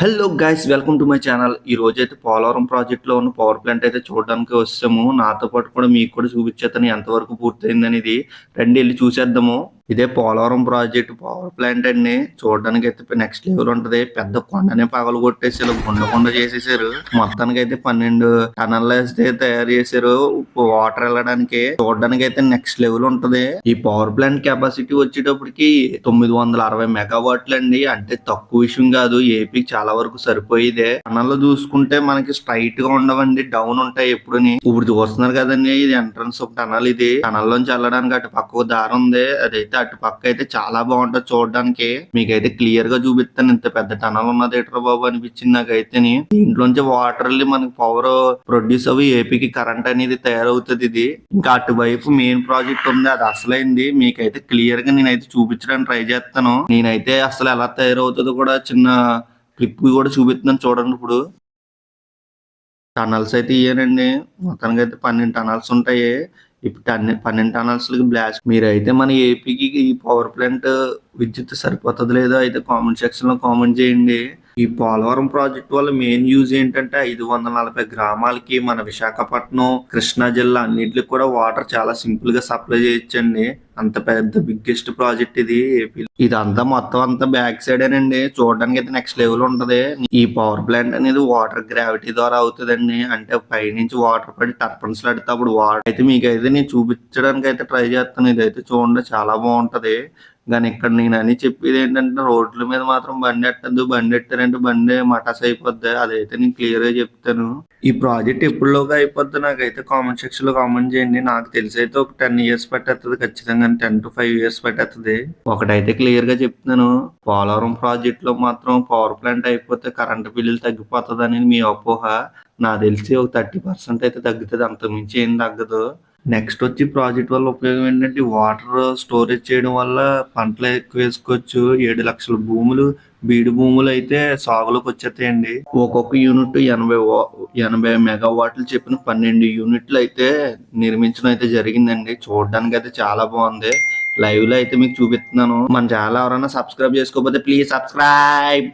Hello guys welcome to my channel ఈ రోజు అయితే పోలవరం ప్రాజెక్ట్లో ఉన్న పవర్ ప్లాంట్ అయితే చూడడానికి వస్తాము. నాతో పాటు కూడా మీకు కూడా చూపించేస్తాను ఎంతవరకు పూర్తయింది అనేది రండి వెళ్ళి చూసేద్దాము. ఇదే పోలవరం ప్రాజెక్ట్ పవర్ ప్లాంట్ అండి. చూడడానికి అయితే నెక్స్ట్ లెవెల్ ఉంటది. పెద్ద కొండనే పగలు కొట్టేసి గుండ గుండ చేసేసారు మొత్తానికి అయితే పన్నెండు టనల్ అయితే తయారు చేశారు. వాటర్ వెళ్ళడానికి చూడడానికి అయితే నెక్స్ట్ లెవెల్ ఉంటది. ఈ పవర్ ప్లాంట్ కెపాసిటీ వచ్చేటప్పటికి తొమ్మిది వందల అరవై మెగావాట్లు అండి. అంటే తక్కువ విషయం కాదు. ఏపీకి చాలా వరకు సరిపోయేదే. టనల్లో చూసుకుంటే మనకి స్ట్రైట్గా ఉండవండి. డౌన్ ఉంటాయి ఎప్పుడుని. ఇప్పుడు చూస్తున్నారు కదండి. ఇది ఎంట్రన్స్ ఒక టనల్ ఇది. టనల్ లోంచి వెళ్ళడానికి అటు పక్క దారి ఉంది. అదైతే అటు పక్క అయితే చాలా బాగుంటుంది చూడడానికి. మీకైతే క్లియర్గా చూపిస్తాను. ఇంత పెద్ద టనల్ ఉన్నది ఎట్రా బాబు అనిపించింది నాకైతే దీంట్లోంచి వాటర్ మనకి పవర్ ప్రొడ్యూస్ అవి ఏపీకి కరెంట్ అనేది తయారవుతుంది ఇది. ఇంకా అటువైపు మెయిన్ ప్రాజెక్ట్ ఉంది. అది అసలైంది. మీకైతే క్లియర్గా నేనైతే చూపించడానికి ట్రై చేస్తాను. నేనైతే అసలు ఎలా తయారవుతుందో కూడా చిన్న క్లిప్ కూడా చూపిస్తున్నాను చూడండి ఇప్పుడు. టనల్స్ అయితే ఇయ్యానండి. మొత్తానికి అయితే పన్నెండు టనల్స్ ఉంటాయి. ఇప్పుడు టన్ పన్నెండు టనల్స్ బ్లాస్ట్ మీరైతే మన ఏపీకి ఈ పవర్ ప్లాంట్ విద్యుత్ సరిపోతుంది లేదో అయితే కామెంట్ సెక్షన్లో కామెంట్ చేయండి. ఈ పోలవరం ప్రాజెక్ట్ వల్ల మెయిన్ యూజ్ ఏంటంటే ఐదు వందల నలభై గ్రామాలకి మన విశాఖపట్నం కృష్ణా జిల్లా అన్నిటికి కూడా వాటర్ చాలా సింపుల్గా సప్లై చేయొచ్చండి. అంత పెద్ద బిగ్గెస్ట్ ప్రాజెక్ట్ ఇది. ఏపీ ఇదంతా మొత్తం అంతా బ్యాక్ సైడ్ అండి చూడడానికి అయితే నెక్స్ట్ లెవెల్ ఉంటది. ఈ పవర్ ప్లాంట్ అనేది వాటర్ గ్రావిటీ ద్వారా అవుతుందండి. అంటే పైనుంచి వాటర్ పడి టర్పన్స్ పడితే అప్పుడు వాటర్ అయితే మీకైతే నేను చూపించడానికి అయితే ట్రై చేస్తాను. ఇదైతే చూడండి చాలా బాగుంటది. కానీ ఇక్కడ నేను అని చెప్పేది ఏంటంటే రోడ్ల మీద మాత్రం బండి ఎట్టద్దు. బండి ఎట్టారంటే బండి మటాస్ అయిపోద్ది. అదైతే నేను క్లియర్గా చెప్తాను. ఈ ప్రాజెక్ట్ ఎప్పుడులోగా అయిపోద్ది నాకైతే కామెంట్ సెక్షన్లో కామెంట్ చేయండి. నాకు తెలిసి అయితే ఒక టెన్ ఇయర్స్ పట్టేస్తుంది ఖచ్చితంగా. టెన్ టు ఫైవ్ ఇయర్స్ పట్టేస్తుంది ఒకటైతే క్లియర్గా చెప్తున్నాను. పోలవరం ప్రాజెక్ట్లో మాత్రం పవర్ ప్లాంట్ అయిపోతే కరెంట్ బిల్లులు తగ్గిపోతుంది మీ అపోహ. నాకు తెలిసి ఒక థర్టీ పర్సెంట్ అయితే తగ్గుతుంది. అంతకుమించి మించి ఏం తగ్గదు. నెక్స్ట్ వచ్చి ప్రాజెక్ట్ వల్ల ఉపయోగం ఏంటంటే వాటర్ స్టోరేజ్ చేయడం వల్ల పంటలు ఎక్కువ వేసుకోవచ్చు. ఏడు లక్షల భూములు బీడు భూములు అయితే సాగులోకి వచ్చేస్తాయండి. ఒక్కొక్క యూనిట్ ఎనభై ఎనభై మెగావాట్లు చెప్పిన పన్నెండు యూనిట్లు అయితే నిర్మించడం అయితే జరిగిందండి. చూడడానికి అయితే చాలా బాగుంది. లైవ్లో అయితే మీకు చూపిస్తున్నాను. మన ఛానల్ ఎవరైనా సబ్స్క్రైబ్ చేసుకోకపోతే ప్లీజ్ సబ్స్క్రైబ్.